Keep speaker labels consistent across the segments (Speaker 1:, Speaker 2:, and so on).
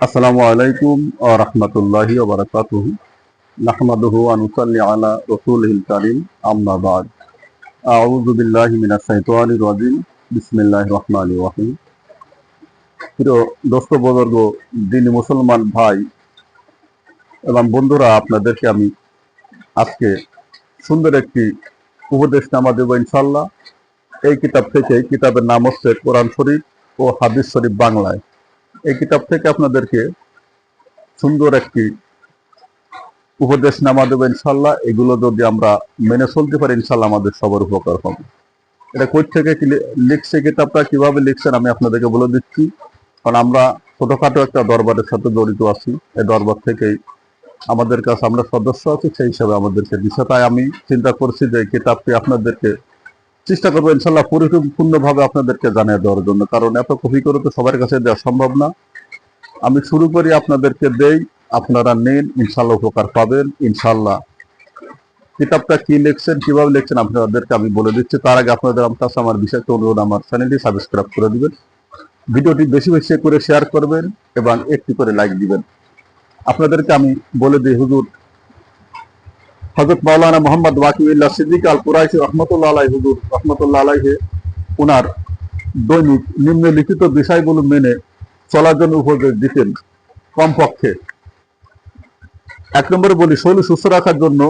Speaker 1: আসসালামু আলাইকুম ওয়া রাহমাতুল্লাহি ওয়া বারাকাতুহু। নাহমাদুহু ওয়া নুসাল্লি আলা রাসূলিল কারীম, আম্মা বা'দ। আউযু বিল্লাহি মিনাশ শাইতানির রাজিম। বিসমিল্লাহির রহমানির রহিম। প্রিয় দোস্ত, বুজুর্গ, দিনী মুসলমান ভাই এবং বন্ধুরা, আপনাদেরকে আমি আজকে সুন্দর একটি উপদেশনামা দেব ইনশাল্লাহ এই কিতাব থেকে কিতাবের নাম হচ্ছে কোরআন শরীফ ও হাদিস শরীফ বাংলায়। এই কিতাব থেকে আপনাদেরকে সুন্দর একটি উপদেশ নামা দেবো ইনশাল্লাহ এগুলো যদি আমরা মেনে চলতে পারি ইনশাল্লাহ আমাদের সবার উপকার হবে। এটা কই থেকে লিখছে কিতাবটা, কীভাবে লিখছেন আমি আপনাদেরকে বলে দিচ্ছি। কারণ আমরা ছোটখাটো একটা দরবারের সাথে জড়িত আছি। এই দরবার থেকেই আমাদের কাছে আমরা সদস্য আছি, সেই হিসাবে আমাদেরকে দিচ্ছে তাই আমি চিন্তা করছি যে এই কিতাবটি আপনাদেরকে চেষ্টা করব ইনশাল্লাহ পরিপূর্ণভাবে আপনাদেরকে জানিয়ে দেওয়ার জন্য। কারণ এত কপি করে তো সবার কাছে দেওয়া সম্ভব না। আমি শুরু করি আপনাদেরকে দেই, আপনারা নিন, ইনশাল্লাহ উপকার পাবেন, ইনশাল্লাহ। কিতাবটা কি লিখছেন, কীভাবে লিখছেন আপনাদেরকে আমি বলে দিচ্ছি। তার আগে আপনাদের কাছে আমার বিশেষ অনুরোধ, আমার চ্যানেলটি সাবস্ক্রাইব করে দিবেন। ভিডিওটি বেশি বেশি করে শেয়ার করবেন এবং একটি করে লাইক দিবেন। আপনাদেরকে আমি বলে দিই, হুজুর হজরত মাওলানা মোহাম্মদ ওয়াকিউল্লাহ সিদ্দিক আল কুরাইশি রহমতুল্লাহ আলাই হুজুর, রহমতুল্লাহ আলাইহে ওনার দৈনিক নিম্নলিখিত বিষয়গুলো মেনে চলার জন্য উপদেশ দিতেন কমপক্ষে। এক নম্বরে বলি, শৈল সুস্থ রাখার জন্য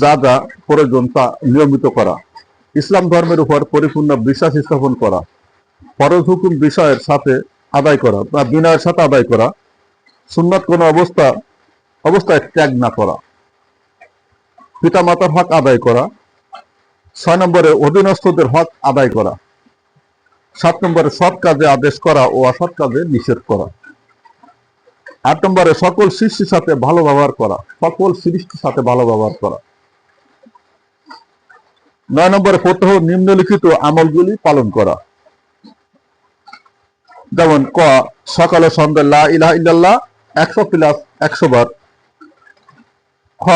Speaker 1: যা যা প্রয়োজন তা নিয়মিত করা। ইসলাম ধর্মের উপর পরিপূর্ণ বিশ্বাস স্থাপন করা। ফরজ হুকুম বিষয়ের সাথে আদায় করা বা বিনয়ের সাথে আদায় করা। সুন্নাত কোনো অবস্থা, অবস্থায় ত্যাগ না করা। পিতা মাতার হক আদায় করা। ছয় নম্বরে অধীনস্থদের হক আদায় করা। সাত নম্বরে সৎ কাজে আদেশ করা ও অসৎ কাজে নিষেধ করা। আট নম্বরে সকল সৃষ্টির সাথে ভালো ব্যবহার করা, সকল সৃষ্টির সাথে ভালো ব্যবহার করা। নয় নম্বরে প্রত্যহ নিম্নলিখিত আমলগুলি পালন করা। যেমন, ক, সকালে সন্ধ্যা লা ইলাহ ইল্লাল্লাহ একশো প্লাস একশো বার। খ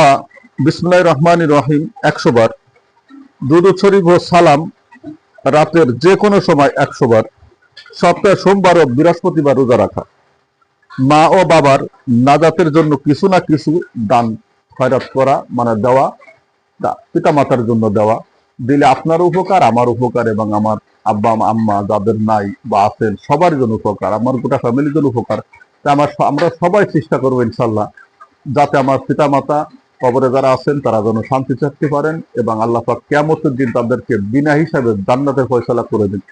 Speaker 1: বিসমুল্লাহ রহমান রহিম একশো বার। দুদু শরীফ ও সালাম রাতের যে কোনো সময় একশো বার সপ্তাহে সোমবার ও বৃহস্পতিবার রোজা রাখা। মা ও বাবার নাজাতের জন্য কিছু না কিছু দান খয়রাত করা মানে দেওয়া পিতা মাতার জন্য দেওয়া। দিলে আপনার উপকার, আমার উপকার এবং আমার আব্বা, আম্মা যাদের নাই বা আছেন, সবার জন্য উপকার, আমার গোটা ফ্যামিলির জন্য উপকার। আমার আমরা সবাই চেষ্টা করব ইনশাল্লাহ, যাতে আমার পিতা মাতা কবরে যারা আছেন, তারা যেন শান্তি থাকতে পারেন এবং আল্লাহ পাক কেমতের দিন তাদেরকে বিনা হিসাবে জান্নাতের ফয়সলা করে দিন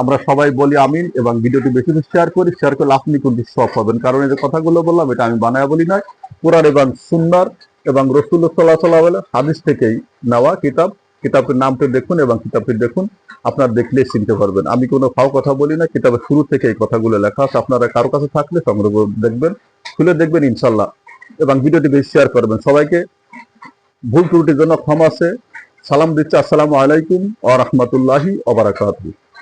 Speaker 1: আমরা সবাই বলি আমিন এবং ভিডিওটি বেশি বেশি শেয়ার করি শেয়ার করলে আপনি কিন্তু সব পাবেন। কারণ এই যে কথাগুলো বললাম, এটা আমি বানায় বলি নয় কোরআন এবং সুন্দর এবং রসুল্লাহ সাল্লাহ হাদিস থেকেই নেওয়া কিতাব। কিতাবটির নামটি দেখুন এবং কিতাবটি দেখুন, আপনার দেখলে চিনতে পারবেন। আমি কোনো ফাও কথা বলি না, কিতাবের শুরু থেকে এই কথাগুলো লেখা আছে। আপনারা কারও কাছে থাকলে সংগ্রহ দেখবেন, খুলে দেখবেন ইনশাল্লাহ এবং ভিডিওটি বেশি শেয়ার করবেন। সবাইকে ভুল ত্রুটির জন্য ক্ষমা আছে সালাম দিচ্ছে। আসসালামু আলাইকুম ও রহমতুল্লাহি ওবরাকাতুহু